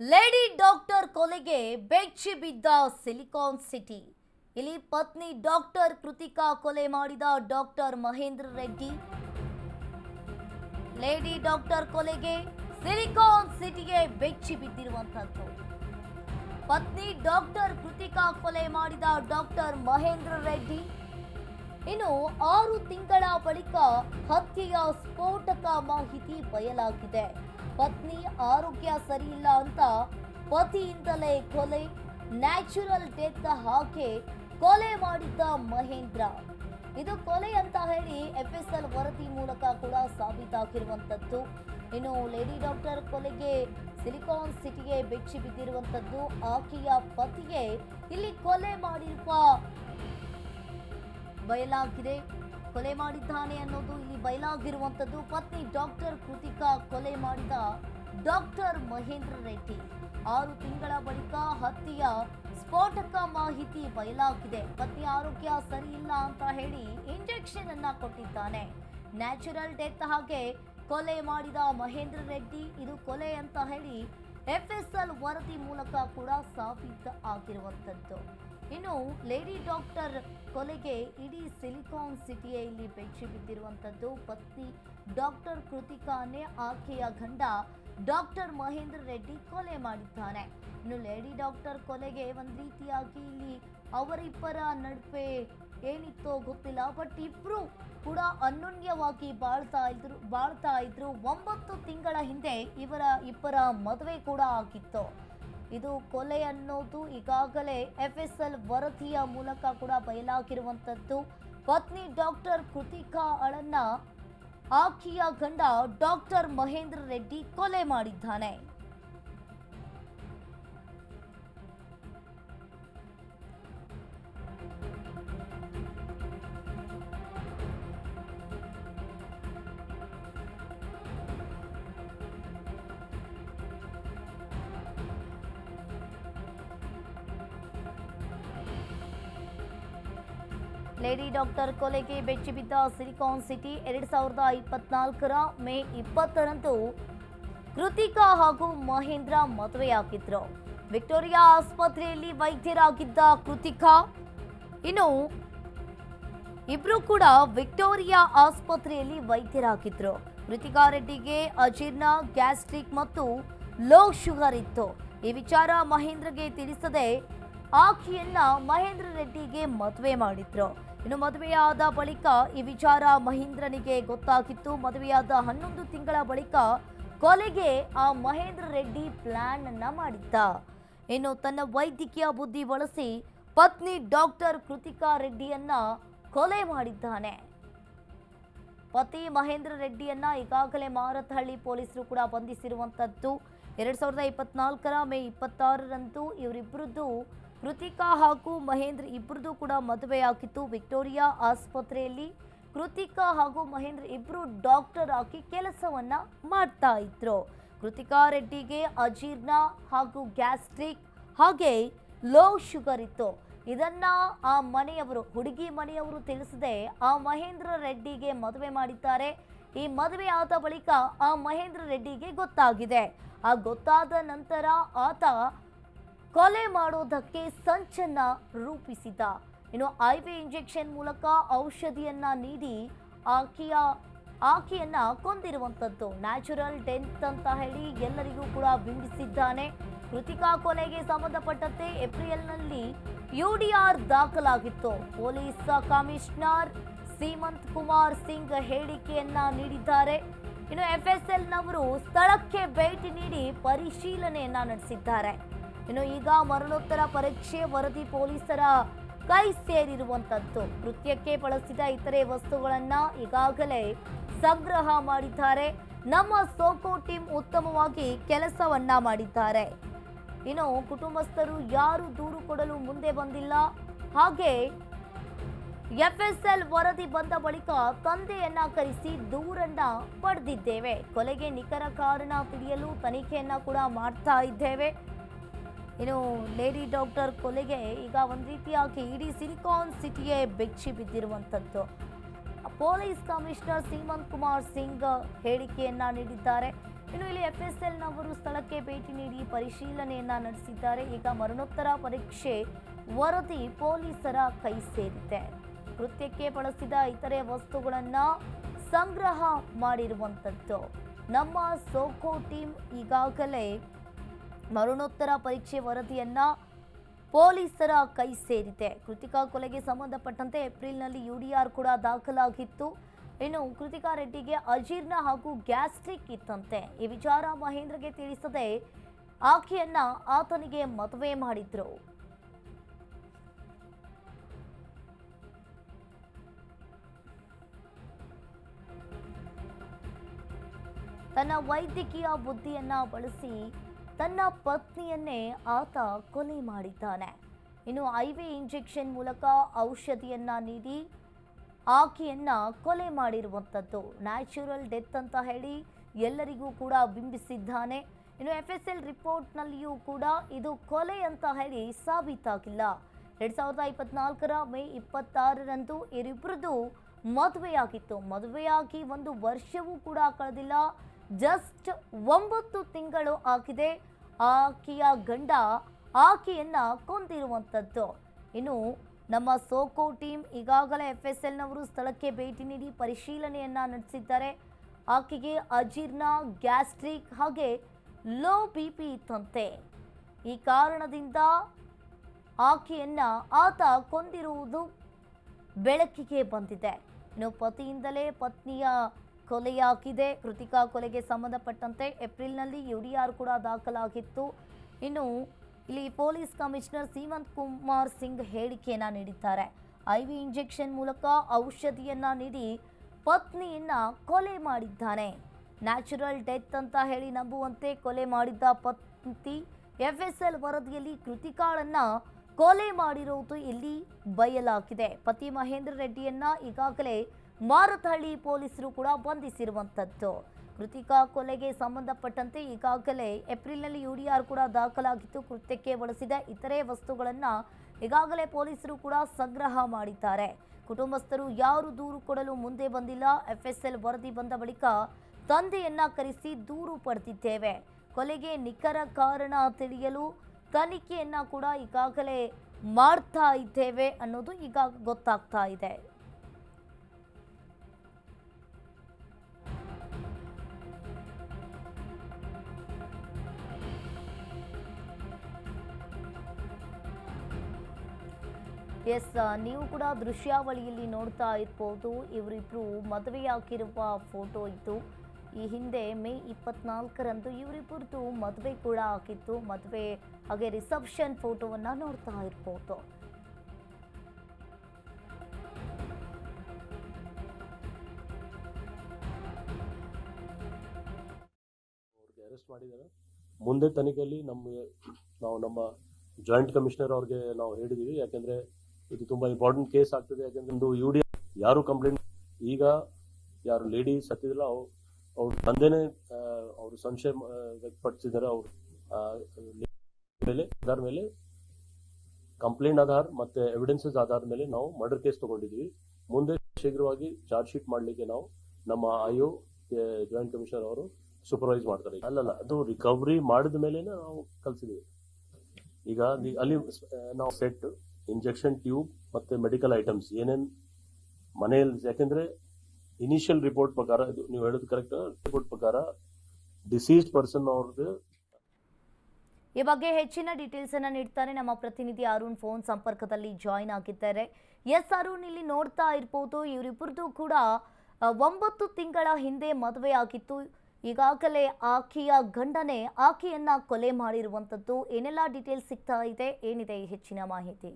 Lady doctor ಕೊಲೆಗೆ ಬೆಚ್ಚಿ ಬಿದ್ದ ಸಿಲಿಕಾನ್ ಸಿಟಿ. ಇಲ್ಲಿ ಪತ್ನಿ ಡಾಕ್ಟರ್ ಕೃತಿಕಾ ಕೊಲೆ ಮಾಡಿದ doctor Mahendra Reddy. Lady doctor ಕೊಲೆಗೆ ಸಿಲಿಕಾನ್ ಸಿಟಿಗೆ ಬೆಚ್ಚಿ ಬಿದ್ದಿರುವಂತದ್ದು ಪತ್ನಿ ಡಾಕ್ಟರ್ ಕೃತಿಕಾ ಕೊಲೆ ಮಾಡಿದ ಡಾಕ್ಟರ್ ಮಹೇಂದ್ರ ರೆಡ್ಡಿ. ಇನ್ನು ಆರು ತಿಂಗಳ ಬಳಿಕ ಹತ್ಯೆಯ ಸ್ಫೋಟಕ ಮಾಹಿತಿ ಬಯಲಾಗಿದೆ. ಪತ್ನಿ ಆರೋಗ್ಯ ಸರಿಯಿಲ್ಲ ಅಂತ ಪತಿಯಿಂದಲೇ ಕೊಲೆ, ನ್ಯಾಚುರಲ್ ಡೆತ್ ಹಾಕಿ ಕೊಲೆ ಮಾಡಿದ್ದ ಮಹೇಂದ್ರ. ಇದು ಕೊಲೆ ಅಂತ ಹೇಳಿ ಎಫ್ ಎಸ್ ಎಲ್ ವರದಿ ಮೂಲಕ ಕೂಡ ಸಾಬೀತಾಗಿರುವಂಥದ್ದು. ಇನ್ನು ಲೇಡಿ ಡಾಕ್ಟರ್ ಕೊಲೆಗೆ ಸಿಲಿಕಾನ್ ಸಿಟಿಗೆ ಬೆಚ್ಚಿ ಬಿದ್ದಿರುವಂಥದ್ದು. ಆಕೆಯ ಪತಿಗೆ ಇಲ್ಲಿ ಕೊಲೆ ಮಾಡಿರುವ ಬಯಲಾಗಿದೆ. ಕೊಲೆ ಮಾಡಿದ್ದಾನೆ ಅನ್ನೋದು ಇಲ್ಲಿ ಬಯಲಾಗಿರುವಂತದ್ದು ಪತ್ನಿ ಡಾಕ್ಟರ್ ಕೃತಿಕಾ ಕೊಲೆ ಮಾಡಿದ ಡಾಕ್ಟರ್ ಮಹೇಂದ್ರ ರೆಡ್ಡಿ. ಆರು ತಿಂಗಳ ಬಳಿಕ ಹತ್ಯೆಯ ಸ್ಫೋಟಕ ಮಾಹಿತಿ ಬಯಲಾಗಿದೆ. ಪತ್ನಿ ಆರೋಗ್ಯ ಸರಿ ಇಲ್ಲ ಅಂತ ಹೇಳಿ ಇಂಜೆಕ್ಷನ್ ಅನ್ನ ಕೊಟ್ಟಿದ್ದಾನೆ. ನ್ಯಾಚುರಲ್ ಡೆತ್ ಹಾಗೆ ಕೊಲೆ ಮಾಡಿದ ಮಹೇಂದ್ರ ರೆಡ್ಡಿ. ಇದು ಕೊಲೆ ಅಂತ ಹೇಳಿ ಎಫ್ಎಸ್ಎಲ್ ವರದಿ ಮೂಲಕ ಕೂಡ ಸಾಬೀತು ಆಗಿರುವಂತದ್ದು ಇನ್ನು ಲೇಡಿ ಡಾಕ್ಟರ್ ಕೊಲೆಗೆ ಇಡೀ ಸಿಲಿಕಾನ್ ಸಿಟಿಯೇ ಇಲ್ಲಿ ಬೆಚ್ಚಿ ಬಿದ್ದಿರುವಂಥದ್ದು ಪತ್ನಿ ಡಾಕ್ಟರ್ ಕೃತಿಕಾನೇ ಆಕೆಯ ಗಂಡ ಡಾಕ್ಟರ್ ಮಹೇಂದ್ರ ರೆಡ್ಡಿ ಕೊಲೆ ಮಾಡಿದ್ದಾನೆ. ಇನ್ನು ಲೇಡಿ ಡಾಕ್ಟರ್ ಕೊಲೆಗೆ ಒಂದು ರೀತಿಯಾಗಿ ಇಲ್ಲಿ ಅವರಿಬ್ಬರ ನಡುವೆ ಏನಿತ್ತೋ ಗೊತ್ತಿಲ್ಲ. ಬಟ್ ಇಬ್ರು ಕೂಡ ಅನ್ಯೋನ್ಯವಾಗಿ ಬಾಳ್ತಾ ಇದ್ರು ಬಾಳ್ತಾ ಇದ್ರು. ಒಂಬತ್ತು ತಿಂಗಳ ಹಿಂದೆ ಇವರ ಇಬ್ಬರ ಮದುವೆ ಕೂಡ ಆಗಿತ್ತು. ಇದು ಕೊಲೆ ಅನ್ನೋದು ಈಗಾಗಲೇ ಎಫ್ ಎಸ್ ಎಲ್ ವರದಿಯ ಮೂಲಕ ಕೂಡ ಬಯಲಾಗಿರುವಂತದ್ದು ಪತ್ನಿ ಡಾಕ್ಟರ್ ಕೃತಿಕಾ ಅಳನ್ನ ಆಕೆಯ ಗಂಡ ಡಾಕ್ಟರ್ ಮಹೇಂದ್ರ ರೆಡ್ಡಿ ಕೊಲೆ ಮಾಡಿದ್ದಾನೆ. ಲೇಡಿ ಡಾಕ್ಟರ್ ಕೊಲೆಗೆ ಬೆಚ್ಚಿ ಬಿದ್ದ ಸಿಲಿಕಾನ್ ಸಿಟಿ ಎರಡು ಸಾವಿರದ ಇಪ್ಪತ್ನಾಲ್ಕರ ಮೇ ಇಪ್ಪತ್ತರಂದು ಕೃತಿಕಾ ಹಾಗೂ ಮಹೇಂದ್ರ ಮದುವೆಯಾಗಿದ್ರು. ವಿಕ್ಟೋರಿಯಾ ಆಸ್ಪತ್ರೆಯಲ್ಲಿ ವೈದ್ಯರಾಗಿದ್ದ ಕೃತಿಕಾ, ಇನ್ನು ಇಬ್ರು ಕೂಡ ವಿಕ್ಟೋರಿಯಾ ಆಸ್ಪತ್ರೆಯಲ್ಲಿ ವೈದ್ಯರಾಗಿದ್ರು. ಕೃತಿಕಾ ರೆಡ್ಡಿಗೆ ಅಜೀರ್ಣ, ಗ್ಯಾಸ್ಟ್ರಿಕ್ ಮತ್ತು ಲೋ ಶುಗರ್ ಇತ್ತು. ಈ ವಿಚಾರ ಮಹೇಂದ್ರಗೆ ತಿಳಿಸದೆ ಆಕೆಯನ್ನ ಮಹೇಂದ್ರ ರೆಡ್ಡಿಗೆ ಮದುವೆ ಮಾಡಿದ್ರು. ಇನ್ನು ಮದುವೆಯಾದ ಬಳಿಕ ಈ ವಿಚಾರ ಮಹೇಂದ್ರನಿಗೆ ಗೊತ್ತಾಗಿತ್ತು. ಮದುವೆಯಾದ ಹನ್ನೊಂದು ತಿಂಗಳ ಬಳಿಕ ಕೊಲೆಗೆ ಆ ಮಹೇಂದ್ರ ರೆಡ್ಡಿ ಪ್ಲಾನ್ ಅನ್ನ ಮಾಡಿದ್ದ. ಇನ್ನು ತನ್ನ ವೈದ್ಯಕೀಯ ಬುದ್ಧಿ ಬಳಸಿ ಪತ್ನಿ ಡಾಕ್ಟರ್ ಕೃತಿಕಾ ರೆಡ್ಡಿಯನ್ನ ಕೊಲೆ ಮಾಡಿದ್ದಾನೆ. ಪತಿ ಮಹೇಂದ್ರ ರೆಡ್ಡಿಯನ್ನ ಈಗಾಗಲೇ ಮಾರತಹಳ್ಳಿ ಪೊಲೀಸರು ಕೂಡ ಬಂಧಿಸಿರುವಂತದ್ದು. ಎರಡ್ ಸಾವಿರದ ಇಪ್ಪತ್ನಾಲ್ಕರ ಮೇ ಇಪ್ಪತ್ತಾರರಂದು ಇವರಿಬ್ಬರದ್ದು ಕೃತಿಕಾ ಹಾಗೂ ಮಹೇಂದ್ರ ಇಬ್ಬರದು ಕೂಡ ಮದುವೆಯಾಗಿತ್ತು. ವಿಕ್ಟೋರಿಯಾ ಆಸ್ಪತ್ರೆಯಲ್ಲಿ ಕೃತಿಕಾ ಹಾಗೂ ಮಹೇಂದ್ರ ಇಬ್ಬರು ಡಾಕ್ಟರ್ ಆಗಿ ಕೆಲಸವನ್ನ ಮಾಡ್ತಾ ಇದ್ರು. ಕೃತಿಕಾ ರೆಡ್ಡಿಗೆ ಅಜೀರ್ಣ ಹಾಗೂ ಗ್ಯಾಸ್ಟ್ರಿಕ್ ಹಾಗೆ ಲೋ ಶುಗರ್ ಇತ್ತು. ಇದನ್ನ ಆ ಮನೆಯವರು, ಹುಡುಗಿ ಮನೆಯವರು ತಿಳಿಸದೆ ಆ ಮಹೇಂದ್ರ ರೆಡ್ಡಿಗೆ ಮದುವೆ ಮಾಡಿದ್ದಾರೆ. ಈ ಮದುವೆ ಆದ ಬಳಿಕ ಆ ಮಹೇಂದ್ರ ರೆಡ್ಡಿಗೆ ಗೊತ್ತಾಗಿದೆ. ಆ ಗೊತ್ತಾದ ನಂತರ ಆತ ಕೊಲೆ ಮಾಡೋದಕ್ಕೆ ಸಂಚನ್ನ ರೂಪಿಸಿದ ಇನ್ನು ಐ ವಿ ಇಂಜೆಕ್ಷನ್ ಮೂಲಕ ಔಷಧಿಯನ್ನ ನೀಡಿ ಆಕೆಯ, ಆಕೆಯನ್ನ ಕೊಂದಿರುವಂಥದ್ದು ನ್ಯಾಚುರಲ್ ಡೆತ್ ಅಂತ ಹೇಳಿ ಎಲ್ಲರಿಗೂ ಕೂಡ ಬಿಂಬಿಸಿದ್ದಾನೆ. ಕೃತಿಕಾ ಕೊಲೆಗೆ ಸಂಬಂಧಪಟ್ಟಂತೆ ಏಪ್ರಿಲ್ನಲ್ಲಿ ಯುಡಿಆರ್ ದಾಖಲಾಗಿತ್ತು. ಪೊಲೀಸ್ ಕಮಿಷನರ್ ಸೀಮಂತ್ ಕುಮಾರ್ ಸಿಂಗ್ ಹೇಳಿಕೆಯನ್ನ ನೀಡಿದ್ದಾರೆ. ಇನ್ನು ಎಫ್ಎಸ್ಎಲ್ನವರು ಸ್ಥಳಕ್ಕೆ ಭೇಟಿ ನೀಡಿ ಪರಿಶೀಲನೆಯನ್ನ ನಡೆಸಿದ್ದಾರೆ. ಇನ್ನು ಈಗ ಮರಣೋತ್ತರ ಪರೀಕ್ಷೆ ವರದಿ ಪೊಲೀಸರ ಕೈ ಸೇರಿರುವಂತದ್ದು. ಕೃತ್ಯಕ್ಕೆ ಬಳಸಿದ ಇತರೆ ವಸ್ತುಗಳನ್ನ ಈಗಾಗಲೇ ಸಂಗ್ರಹ ಮಾಡಿದ್ದಾರೆ. ನಮ್ಮ ಸೋಕೋ ಟೀಮ್ ಉತ್ತಮವಾಗಿ ಕೆಲಸವನ್ನ ಮಾಡಿದ್ದಾರೆ. ಇನ್ನು ಕುಟುಂಬಸ್ಥರು ಯಾರು ದೂರು ಕೊಡಲು ಮುಂದೆ ಬಂದಿಲ್ಲ. ಹಾಗೆ ಎಫ್ಎಸ್ಎಲ್ ವರದಿ ಬಂದ ಬಳಿಕ ತಂದೆಯನ್ನ ಕರೆಸಿ ದೂರನ್ನ ಪಡೆದಿದ್ದೇವೆ. ಕೊಲೆಗೆ ನಿಖರ ಕಾರಣ ತಿಳಿಯಲು ತನಿಖೆಯನ್ನ ಕೂಡ ಮಾಡ್ತಾ ಇದ್ದೇವೆ. ಇನ್ನು ಲೇಡಿ ಡಾಕ್ಟರ್ ಕೊಲೆಗೆ ಈಗ ಒಂದು ರೀತಿಯಾಗಿ ಇಡೀ ಸಿಲಿಕಾನ್ ಸಿಟಿಯೇ ಬೆಚ್ಚಿ ಬಿದ್ದಿರುವಂಥದ್ದು. ಪೊಲೀಸ್ ಕಮಿಷನರ್ ಸೀಮಂತ್ ಕುಮಾರ್ ಸಿಂಗ್ ಹೇಳಿಕೆಯನ್ನ ನೀಡಿದ್ದಾರೆ. ಇನ್ನು ಇಲ್ಲಿ ಎಫ್ ಎಸ್ ಎಲ್ನವರು ಸ್ಥಳಕ್ಕೆ ಭೇಟಿ ನೀಡಿ ಪರಿಶೀಲನೆಯನ್ನ ನಡೆಸಿದ್ದಾರೆ. ಈಗ ಮರಣೋತ್ತರ ಪರೀಕ್ಷೆ ವರದಿ ಪೊಲೀಸರ ಕೈ ಸೇರಿದೆ. ಕೃತ್ಯಕ್ಕೆ ಬಳಸಿದ ಇತರೆ ವಸ್ತುಗಳನ್ನ ಸಂಗ್ರಹ ಮಾಡಿರುವಂಥದ್ದು. ನಮ್ಮ ಸೋಕೋ ಟೀಮ್ ಈಗಾಗಲೇ ಮರಣೋತ್ತರ ಪರೀಕ್ಷೆ ವರದಿಯನ್ನ ಪೊಲೀಸರ ಕೈ ಸೇರಿದೆ. ಕೃತಿಕಾ ಕೊಲೆಗೆ ಸಂಬಂಧಪಟ್ಟಂತೆ ಏಪ್ರಿಲ್ನಲ್ಲಿ ಯುಡಿಆರ್ ಕೂಡ ದಾಖಲಾಗಿತ್ತು. ಇನ್ನು ಕೃತಿಕಾ ರೆಡ್ಡಿಗೆ ಅಜೀರ್ಣ ಹಾಗೂ ಗ್ಯಾಸ್ಟ್ರಿಕ್ ಇತ್ತಂತೆ. ಈ ವಿಚಾರ ಮಹೇಂದ್ರಗೆ ತಿಳಿಸದೆ ಆಕೆಯನ್ನ ಆತನಿಗೆ ಮದುವೆ ಮಾಡಿದ್ರು. ತನ್ನ ವೈದ್ಯಕೀಯ ಬುದ್ಧಿಯನ್ನ ಬಳಸಿ ತನ್ನ ಪತ್ನಿಯನ್ನೇ ಆತ ಕೊಲೆ ಮಾಡಿದ್ದಾನೆ. ಇನ್ನು ಐ ವಿ ಇಂಜೆಕ್ಷನ್ ಮೂಲಕ ಔಷಧಿಯನ್ನು ನೀಡಿ ಆಕೆಯನ್ನು ಕೊಲೆ ಮಾಡಿರುವಂಥದ್ದು ನ್ಯಾಚುರಲ್ ಡೆತ್ ಅಂತ ಹೇಳಿ ಎಲ್ಲರಿಗೂ ಕೂಡ ಬಿಂಬಿಸಿದ್ದಾನೆ. ಇನ್ನು ಎಫ್ ಎಸ್ ಎಲ್ ರಿಪೋರ್ಟ್ನಲ್ಲಿಯೂ ಕೂಡ ಇದು ಕೊಲೆ ಅಂತ ಹೇಳಿ ಸಾಬೀತಾಗಿಲ್ಲ. ಎರಡು ಸಾವಿರದ ಇಪ್ಪತ್ನಾಲ್ಕರ ಮೇ ಇಪ್ಪತ್ತಾರರಂದು ಇವರಿಬ್ಬರದು ಮದುವೆಯಾಗಿತ್ತು. ಮದುವೆಯಾಗಿ ಒಂದು ವರ್ಷವೂ ಕೂಡ ಕಳೆದಿಲ್ಲ. ಜಸ್ಟ್ ಒಂಬತ್ತು ತಿಂಗಳು ಆಗಿದೆ. ಆಕೆಯ ಗಂಡ ಆಕೆಯನ್ನ ಕೊಂದಿರುವಂಥದ್ದು ಇನ್ನು ನಮ್ಮ ಸೋಕೋ ಟೀಮ್ ಈಗಾಗಲೇ ಎಫ್ ಎಸ್ ಎಲ್ನವರು ಸ್ಥಳಕ್ಕೆ ಭೇಟಿ ನೀಡಿ ಪರಿಶೀಲನೆಯನ್ನ ನಡೆಸಿದ್ದಾರೆ. ಆಕೆಗೆ ಅಜೀರ್ಣ, ಗ್ಯಾಸ್ಟ್ರಿಕ್ ಹಾಗೆ ಲೋ ಬಿ ಪಿ ಇತ್ತಂತೆ. ಈ ಕಾರಣದಿಂದ ಆಕೆಯನ್ನು ಆತ ಕೊಂದಿರುವುದು ಬೆಳಕಿಗೆ ಬಂದಿದೆ. ಇನ್ನು ಪತಿಯಿಂದಲೇ ಪತ್ನಿಯ ಕೊಲೆಯಾಗಿದೆ. ಕೃತಿಕಾ ಕೊಲೆಗೆ ಸಂಬಂಧಪಟ್ಟಂತೆ ಏಪ್ರಿಲ್ನಲ್ಲಿ ಯುಡಿಆರ್ ಕೂಡ ದಾಖಲಾಗಿತ್ತು. ಇನ್ನು ಇಲ್ಲಿ ಪೊಲೀಸ್ ಕಮಿಷನರ್ ಸೀಮಂತ್ ಕುಮಾರ್ ಸಿಂಗ್ ಹೇಳಿಕೆಯನ್ನು ನೀಡಿದ್ದಾರೆ. ಐವಿ ಇಂಜೆಕ್ಷನ್ ಮೂಲಕ ಔಷಧಿಯನ್ನು ನೀಡಿ ಪತ್ನಿಯನ್ನ ಕೊಲೆ ಮಾಡಿದ್ದಾನೆ. ನ್ಯಾಚುರಲ್ ಡೆತ್ ಅಂತ ಹೇಳಿ ನಂಬುವಂತೆ ಕೊಲೆ ಮಾಡಿದ್ದ ಪತ್ನಿ ಎಫ್ ಎಸ್ ಎಲ್ ವರದಿಯಲ್ಲಿ ಕೃತಿಕಾಳನ್ನ ಕೊಲೆ ಮಾಡಿರುವುದು ಇಲ್ಲಿ ಬಯಲಾಗಿದೆ. ಪತಿ ಮಹೇಂದ್ರ ರೆಡ್ಡಿಯನ್ನ ಈಗಾಗಲೇ ಮಾರತಹಳ್ಳಿ ಪೊಲೀಸರು ಕೂಡ ಬಂಧಿಸಿರುವಂಥದ್ದು ಕೃತಿಕಾ ಕೊಲೆಗೆ ಸಂಬಂಧಪಟ್ಟಂತೆ ಈಗಾಗಲೇ ಏಪ್ರಿಲ್ನಲ್ಲಿ ಆರ್ ಕೂಡ ದಾಖಲಾಗಿತ್ತು ಕೃತ್ಯಕ್ಕೆ ಬಳಸಿದ ಇತರೆ ವಸ್ತುಗಳನ್ನು ಈಗಾಗಲೇ ಪೊಲೀಸರು ಕೂಡ ಸಂಗ್ರಹ ಮಾಡಿದ್ದಾರೆ. ಕುಟುಂಬಸ್ಥರು ಯಾರು ದೂರು ಕೊಡಲು ಮುಂದೆ ಬಂದಿಲ್ಲ, ಎಫ್ಎಸ್ಎಲ್ ವರದಿ ಬಂದ ಬಳಿಕ ತಂದೆಯನ್ನ ಕರೆಸಿ ದೂರು ಪಡೆದಿದ್ದೇವೆ. ಕೊಲೆಗೆ ನಿಖರ ಕಾರಣ ತಿಳಿಯಲು ತನಿಖೆಯನ್ನ ಕೂಡ ಈಗಾಗಲೇ ಮಾಡ್ತಾ ಇದ್ದೇವೆ ಅನ್ನೋದು ಈಗ ಗೊತ್ತಾಗ್ತಾ ಇದೆ. ಎಸ್ ನೀವು ಕೂಡ ದೃಶ್ಯಾವಳಿಯಲ್ಲಿ ನೋಡ್ತಾ ಇರ್ಬೋದು. ಇವರಿಬ್ರು ಮದುವೆಯಾಗಿರುವ ಫೋಟೋ ಇತ್ತು ಈ ಹಿಂದೆ ಮೇ ಇಪ್ಪತ್ನಾಲ್ಕರಂದು ಇವರಿಬ್ಬರದ್ದು ಮದುವೆ ಕೂಡ ಆಗಿತ್ತು. ಮದುವೆ, ಹಾಗೆ ರಿಸೆಪ್ಷನ್ ಫೋಟೋವನ್ನು ನೋಡ್ತಾ ಇರ್ಬೋದು. ಅರೆಸ್ಟ್ ಮಾಡಿದ್ದಾರೆ. ಮುಂದೆ ತನಿಖೆಯಲ್ಲಿ ನಮಗೆ, ನಾವು ನಮ್ಮ ಜಾಯಿಂಟ್ ಕಮಿಷನರ್ ಅವ್ರಿಗೆ ನಾವು ಹೇಳಿದ್ದೀವಿ ಯಾಕೆಂದ್ರೆ ಇದು ತುಂಬಾ ಇಂಪಾರ್ಟೆಂಟ್ ಕೇಸ್ ಆಗ್ತದೆ. ಯಾಕಂದ್ರೆ ಒಂದು ಯು ಡಿ ಯಾರು ಕಂಪ್ಲೇಂಟ್ ಈಗ ಯಾರು ಲೇಡಿ ಅವ್ರು ಅವ್ರ ತಂದೆನೇ ಅವರು ಸಂಶಯ ವ್ಯಕ್ತಪಡಿಸಿದ್ದಾರೆ. ಅವ್ರು ಮೇಲೆ, ಆಧಾರ ಮೇಲೆ ಕಂಪ್ಲೇಂಟ್ ಆಧಾರ ಮತ್ತೆ ಎವಿಡೆನ್ಸಸ್ ಆಧಾರದ ಮೇಲೆ ನಾವು ಮರ್ಡರ್ ಕೇಸ್ ತಗೊಂಡಿದ್ವಿ ಮುಂದೆ ಶೀಘ್ರವಾಗಿ ಚಾರ್ಜ್ ಶೀಟ್ ಮಾಡಲಿಕ್ಕೆ ನಾವು ನಮ್ಮ ಆಯೋ ಜಾಯಿಂಟ್ ಕಮಿಷನರ್ ಅವರು ಸೂಪರ್ವೈಸ್ ಮಾಡ್ತಾರೆ. ಅಲ್ಲಲ್ಲ, ಅದು ರಿಕವರಿ ಮಾಡಿದ ಮೇಲೆ ನಾವು ಕಲ್ಸಿದೀವಿ ಈಗ ಅಲ್ಲಿ ನಾವು ಸೆಟ್ ಇಂಜೆಕ್ಷನ್ ಟ್ಯೂಬ್ ಮತ್ತೆ ಮೆಡಿಕಲ್ ಐಟಮ್ಸ್ ಏನೇನ್ ಮನೆಯಲ್ಲಿ ಯಾಕೆಂದ್ರೆ ಇನಿಷಿಯಲ್ ರಿಪೋರ್ಟ್ ಪ್ರಕಾರ, ಇದು ನೀವು ಹೇಳೋದು ಕರೆಕ್ಟ್ ರಿಪೋರ್ಟ್ ಪ್ರಕಾರ ಡಿಸೀಸ್ಡ್ ಪರ್ಸನ್ ಅವ್ರದ್ದು ಈ ಬಗ್ಗೆ ಹೆಚ್ಚಿನ ಡೀಟೇಲ್ಸ್ ಅನ್ನ ನೀಡ್ತಾರೆ ನಮ್ಮ ಪ್ರತಿನಿಧಿ ಅರುಣ್ ಫೋನ್ ಸಂಪರ್ಕದಲ್ಲಿ ಜಾಯಿನ್ ಆಗಿದ್ದಾರೆ. ಎಸ್ ಅರುಣ್, ಇಲ್ಲಿ ನೋಡ್ತಾ ಇರ್ಬೋದು ಇವರಿಬ್ಬರದು ಕೂಡ ಒಂಬತ್ತು ತಿಂಗಳ ಹಿಂದೆ ಮದುವೆ ಆಗಿತ್ತು. ಈಗಾಗಲೇ ಆಕೆಯ ಗಂಡನೇ ಆಕೆಯನ್ನ ಕೊಲೆ ಮಾಡಿರುವಂಥದ್ದು ಏನೆಲ್ಲ ಡೀಟೇಲ್ಸ್ ಸಿಗ್ತಾ ಇದೆ, ಏನಿದೆ ಹೆಚ್ಚಿನ ಮಾಹಿತಿ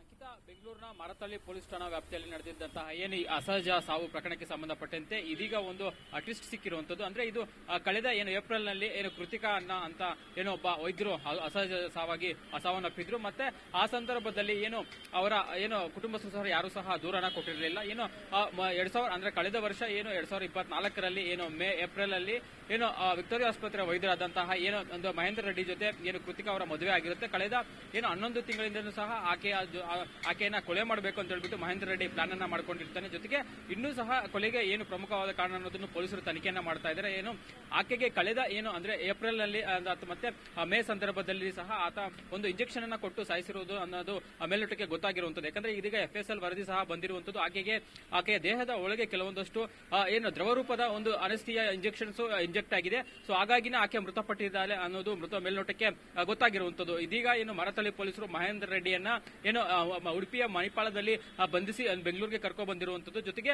ಅಂಕಿತಾ ಬೆಂಗಳೂರಿನ ಮಾರತಳ್ಳಿ ಪೊಲೀಸ್ ಠಾಣಾ ವ್ಯಾಪ್ತಿಯಲ್ಲಿ ನಡೆದಿದ್ದಂತಹ ಏನು ಈ ಅಸಹಜ ಸಾವು ಪ್ರಕರಣಕ್ಕೆ ಸಂಬಂಧಪಟ್ಟಂತೆ ಇದೀಗ ಒಂದು ಟ್ವಿಸ್ಟ್ ಸಿಕ್ಕಿರುವಂತದ್ದು ಅಂದ್ರೆ ಇದು ಕಳೆದ ಏನು ಏಪ್ರಿಲ್ನಲ್ಲಿ ಏನು ಕೃತಿಕಾ ಅನ್ನ ಅಂತ ಏನೋ ಒಬ್ಬ ವೈದ್ಯರು ಅಸಹಜ ಸಾವಾಗಿ ಸಾವನ್ನಪ್ಪಿದ್ರು ಮತ್ತೆ ಆ ಸಂದರ್ಭದಲ್ಲಿ ಏನು ಅವರ, ಏನು ಕುಟುಂಬಸ್ಥರು ಸದಸ್ಯರು ಯಾರು ಸಹ ದೂರನ ಕೊಟ್ಟಿರಲಿಲ್ಲ. ಏನು ಎರಡ್ ಸಾವಿರ, ಅಂದ್ರೆ ಕಳೆದ ವರ್ಷ ಏನು ಎರಡ್ ಸಾವಿರದ ಇಪ್ಪತ್ನಾಲ್ಕರಲ್ಲಿ ಏನು ಮೇ ಏಪ್ರಿಲ್ ಅಲ್ಲಿ ಏನು ವಿಕ್ಟೋರಿಯಾ ಆಸ್ಪತ್ರೆ ವೈದ್ಯರಾದಂತಹ ಏನು ಒಂದು ಮಹೇಂದ್ರ ರೆಡ್ಡಿ ಜೊತೆ ಏನು ಕೃತಿಕಾ ಅವರ ಮದುವೆ ಆಗಿರುತ್ತೆ. ಕಳೆದ ಏನು ಹನ್ನೊಂದು ತಿಂಗಳಿಂದಲೂ ಸಹ ಆಕೆಯ ಆಕೆಯನ್ನ ಕೊಲೆ ಮಾಡಬೇಕು ಅಂತ ಹೇಳ್ಬಿಟ್ಟು ಮಹೇಂದ್ರ ರೆಡ್ಡಿ ಪ್ಲಾನ್ ಅನ್ನ ಮಾಡ್ಕೊಂಡಿರ್ತಾನೆ. ಜೊತೆಗೆ ಇನ್ನೂ ಸಹ ಕೊಲೆಗೆ ಏನು ಪ್ರಮುಖವಾದ ಕಾರಣ ಅನ್ನೋದನ್ನು ಪೊಲೀಸರು ತನಿಖೆಯನ್ನ ಮಾಡ್ತಾ ಇದ್ದಾರೆ. ಏನು ಆಕೆಗೆ ಕಳೆದ ಏನು ಅಂದ್ರೆ ಏಪ್ರಿಲ್ನಲ್ಲಿ ಮತ್ತೆ ಮೇ ಸಂದರ್ಭದಲ್ಲಿ ಸಹ ಆತ ಒಂದು ಇಂಜೆಕ್ಷನ್ ಅನ್ನ ಕೊಟ್ಟು ಸಾಯಿಸಿರುವುದು ಅನ್ನೋದು ಮೇಲ್ನೋಟಕ್ಕೆ ಗೊತ್ತಾಗಿರುವಂತದ್ದು ಯಾಕಂದ್ರೆ ಇದೀಗ ಎಫ್ ಎಸ್ ಎಲ್ ವರದಿ ಸಹ ಬಂದಿರುವಂತದ್ದು ಆಕೆಗೆ, ಆಕೆಯ ದೇಹದ ಒಳಗೆ ಕೆಲವೊಂದಷ್ಟು ಏನು ದ್ರವರೂಪದ ಒಂದು ಅನಸ್ತಿಯ ಇಂಜೆಕ್ಷನ್ಸ್ ಇಂಜೆಕ್ಟ್ ಆಗಿದೆ. ಸೊ ಹಾಗಾಗಿನೇ ಆಕೆ ಮೃತಪಟ್ಟಿದ್ದಾಳೆ ಅನ್ನೋದು ಮೃತ ಮೇಲ್ನೋಟಕ್ಕೆ ಗೊತ್ತಾಗಿರುವಂತದ್ದು ಇದೀಗ ಏನು ಮರತಳ್ಳಿ ಪೊಲೀಸರು ಮಹೇಂದ್ರ ರೆಡ್ಡಿಯನ್ನ ಏನು ಉಡುಪಿಯ ಮಣಿಪಾಲದಲ್ಲಿ ಆ, ಬಂಧಿಸಿ ಬೆಂಗಳೂರಿಗೆ ಕರ್ಕೊಂಡು ಬಂದಿರುವಂತದ್ದು. ಜೊತೆಗೆ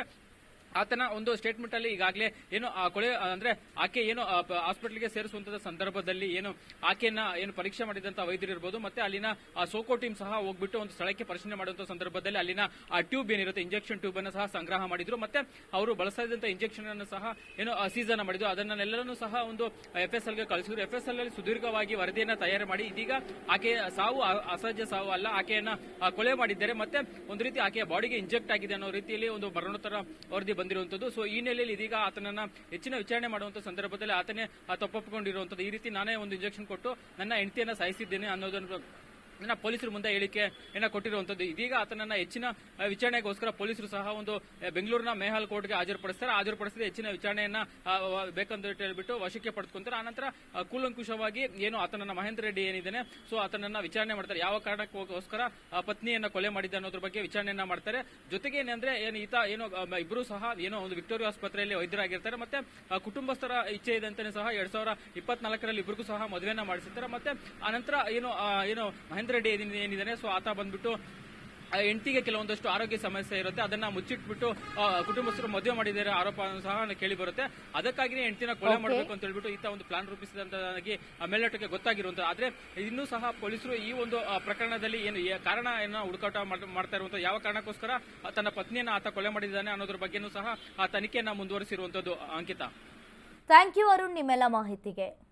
ಆತನ ಒಂದು ಸ್ಟೇಟ್ಮೆಂಟ್ ಅಲ್ಲಿ ಈಗಾಗಲೇ ಏನು, ಆ ಕೊಳೆ, ಅಂದ್ರೆ ಆಕೆ ಏನು ಹಾಸ್ಪಿಟಲ್ಗೆ ಸೇರಿಸುವಂತಹ ಸಂದರ್ಭದಲ್ಲಿ ಏನು, ಆಕೆಯನ್ನ ಏನು ಪರೀಕ್ಷೆ ಮಾಡಿದಂತ ವೈದ್ಯರು ಇರಬಹುದು ಮತ್ತೆ ಅಲ್ಲಿನ ಸೋಕೋ ಟೀಮ್ ಸಹ ಹೋಗ್ಬಿಟ್ಟು ಒಂದು ಸ್ಥಳಕ್ಕೆ ಪರಿಶೀಲನೆ ಮಾಡುವಂತಹ ಸಂದರ್ಭದಲ್ಲಿ ಅಲ್ಲಿನ, ಆ ಟ್ಯೂಬ್ ಏನಿರುತ್ತೆ ಇಂಜೆಕ್ಷನ್ ಟ್ಯೂಬ್ ಅನ್ನು ಸಹ ಸಂಗ್ರಹ ಮಾಡಿದ್ರು, ಮತ್ತೆ ಅವರು ಬಳಸ್ತಾ ಇದ್ದಂತ ಇಂಜೆಕ್ಷನ್ ಅನ್ನು ಸಹ ಏನು ಸೀಸನ್ ಮಾಡಿದ್ರು. ಅದನ್ನೆಲ್ಲರೂ ಸಹ ಒಂದು ಎಫ್ ಎಸ್ ಎಲ್ಗೆ ಕಳಿಸಿದ್ರು. ಎಫ್ ಎಸ್ ಎಲ್ ಅಲ್ಲಿ ಸುದೀರ್ಘವಾಗಿ ವರದಿಯನ್ನು ತಯಾರು ಮಾಡಿ, ಇದೀಗ ಆಕೆಯ ಸಾವು ಅಸಹಜ ಸಾವು ಅಲ್ಲ, ಆಕೆಯನ್ನ ಕೊಲೆ ಮಾಡಿದ್ದಾರೆ, ಮತ್ತೆ ಒಂದು ರೀತಿ ಆಕೆಯ ಬಾಡಿಗೆ ಇಂಜೆಕ್ಟ್ ಆಗಿದೆ ಅನ್ನೋ ರೀತಿಯಲ್ಲಿ ಒಂದು ಮರಣೋತ್ತರ ವರದಿ ಬಂದಿರುವಂತದ್ದು. ಸೊ ಈ ನೆಲೆಯಲ್ಲಿ ಇದೀಗ ಆತನನ್ನ ಹೆಚ್ಚಿನ ವಿಚಾರಣೆ ಮಾಡುವಂತ ಸಂದರ್ಭದಲ್ಲಿ ಆತನೇ ತಪ್ಪೊಪ್ಪಿಕೊಂಡಿರುವಂತದ್ದು. ಈ ರೀತಿ ನಾನೇ ಒಂದು ಇಂಜೆಕ್ಷನ್ ಕೊಟ್ಟು ನನ್ನ ಹೆಂಡತಿಯನ್ನ ಸಾಯಿಸಿದ್ದೇನೆ ಅನ್ನೋದನ್ನು ಪೊಲೀಸರು ಮುಂದೆ ಹೇಳಿಕೆ ಏನ ಕೊಟ್ಟಿರುವಂತದ್ದು. ಇದೀಗ ಆತನನ್ನ ಹೆಚ್ಚಿನ ವಿಚಾರಣೆಗೋಸ್ಕರ ಪೊಲೀಸರು ಸಹ ಒಂದು ಬೆಂಗಳೂರಿನ ಮೇಹಾಲ್ ಕೋರ್ಟ್ಗೆ ಹಾಜರುಪಡಿಸ್ತಾರೆ. ಹಾಜರುಪಡಿಸಿದ ಹೆಚ್ಚಿನ ವಿಚಾರಣೆಯನ್ನ ಬೇಕಂತ ಹೇಳ್ಬಿಟ್ಟು ವಶಕ್ಕೆ ಪಡೆದುಕೊಂತಾರೆ. ಆನಂತರ ಕೂಲಂಕುಷವಾಗಿ ಏನು ಆತನನ್ನ ಮಹೇಂದ್ರ ರೆಡ್ಡಿ ಏನಿದ್ದಾನೆ, ಸೊ ಆತನನ್ನ ವಿಚಾರಣೆ ಮಾಡ್ತಾರೆ. ಯಾವ ಕಾರಣಕ್ಕೋಸ್ಕರ ಪತ್ನಿಯನ್ನ ಕೊಲೆ ಮಾಡಿದ್ದ ಅನ್ನೋದ್ರ ಬಗ್ಗೆ ವಿಚಾರಣೆಯನ್ನ ಮಾಡ್ತಾರೆ. ಜೊತೆಗೆ ಏನಂದ್ರೆ, ಏನು ಈತ, ಏನು ಇಬ್ಬರು ಸಹ ಏನೋ ಒಂದು ವಿಕ್ಟೋರಿಯಾ ಆಸ್ಪತ್ರೆಯಲ್ಲಿ ವೈದ್ಯರಾಗಿರ್ತಾರೆ. ಮತ್ತೆ ಕುಟುಂಬಸ್ಥರ ಇಚ್ಛೆ ಇದೆ ಅಂತಾನೆ ಸಹ ಎರಡ್ ಸಾವಿರ ಇಪ್ಪತ್ನಾಲ್ಕರಲ್ಲಿ ಇಬ್ಬರಿಗೂ ಸಹ ಮದುವೆಯನ್ನ ಮಾಡಿಸಿರ್ತಾರೆ. ಮತ್ತೆ ಆನಂತರ ಏನು ಏನು, ಮಹೇಂದ್ರ ರೆಡ್ಡಿ ಏನಿದೆ- ಏನಿದ್ದಾನೆ ಸೊ ಆತ ಬಂದ್ಬಿಟ್ಟು ಹೆಂಡತಿಗೆ ಕೆಲವೊಂದಷ್ಟು ಆರೋಗ್ಯ ಸಮಸ್ಯೆ ಇರುತ್ತೆ ಅದನ್ನ ಮುಚ್ಚಿಟ್ಬಿಟ್ಟು ಕುಟುಂಬಸ್ಥರು ಮದುವೆ ಮಾಡಿದ್ದಾರೆ ಆರೋಪ ಸಹ ಕೇಳಿ ಬರುತ್ತೆ. ಅದಕ್ಕಾಗಿನೇ ಹೆಂಡತಿನ ಕೊಲೆ. ಮಾಡಬೇಕು ಅಂತ ಹೇಳ್ಬಿಟ್ಟು ಈತ ಒಂದು ಪ್ಲಾನ್ ರೂಪಿಸಿದಂತಾಗಿ ಮೇಲ್ನೋಟಕ್ಕೆ ಗೊತ್ತಾಗಿರುವಂತ ಆದ್ರೆ ಇನ್ನೂ ಸಹ ಪೊಲೀಸರು ಈ ಒಂದು ಪ್ರಕರಣದಲ್ಲಿ ಏನು ಕಾರಣ ಏನೋ ಹುಡುಕಾಟ ಮಾಡ್- ಮಾಡ್ತಾ ಇರುವಂತ ಯಾವ ಕಾರಣಕ್ಕೋಸ್ಕರ ತನ್ನ ಪತ್ನಿಯನ್ನ ಆತ ಕೊಲೆ ಮಾಡಿದ್ದಾನೆ ಅನ್ನೋದ್ರ ಬಗ್ಗೆನೂ ಸಹ ಆ ತನಿಖೆಯನ್ನ ಮುಂದುವರಿಸಿರುವಂತದ್ದು ಅಂಕಿತ. ಥ್ಯಾಂಕ್ ಯು ಅರುಣ್ ನಿಮ್ಮೆಲ್ಲ ಮಾಹಿತಿಗೆ.